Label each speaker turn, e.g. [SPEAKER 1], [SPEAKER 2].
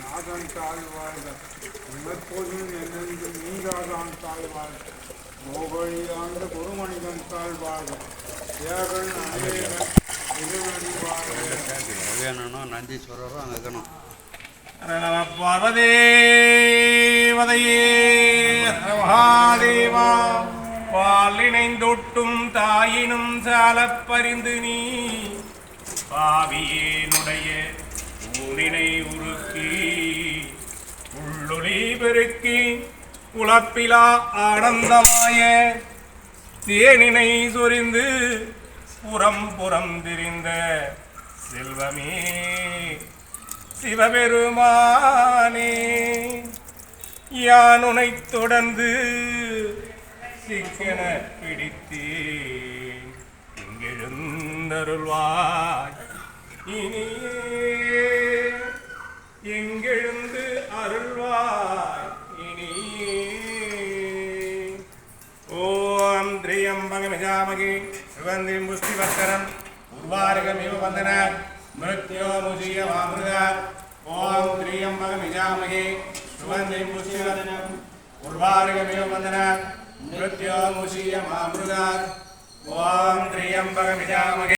[SPEAKER 1] நாதன் தாய் வாழ்க உமற்பொழுதும் என்னென்று நீராதான் தாய் வாழ்க மோகழி ஆண்ட குருமணிதன் தாய் வாழ்க
[SPEAKER 2] ஏகன்
[SPEAKER 3] அநேகன் திருவடி மகாதேவா பாலினைந்தொட்டும் தாயினும் சாலப்பறிந்து நீ. பாவியேனுடைய ஊனினை உருக்கி உள்ளொளி பெருக்கி உழப்பிலா ஆனந்தமாய தேனினை சொரிந்து புறம் புறம் திரிந்த செல்வமே சிவபெருமானே. யானுனைத் தொடர்ந்து சிக்கன பிடித்தேன். இங்கெழுந்தருள்வாய் இனியே. எங்கெழுந்து அருள்வாய்? இனியே. ஓம் திரியம்பகமிஜாமகி சுகந்திம் புஷ்டிவர்த்தனம் உர்வாருகமிவ வந்தன. மிருத்யோமுஜிய மாமிருக ஓம் திரியம்பகமிஜாமகி சுகந்திம் புஷ்டிவர்த்தனம் உர்வாருகமிவ வந்தன. மிருத்யோமுஜிய மாமிருக ஓம் திரியம்பகமிஜாமகி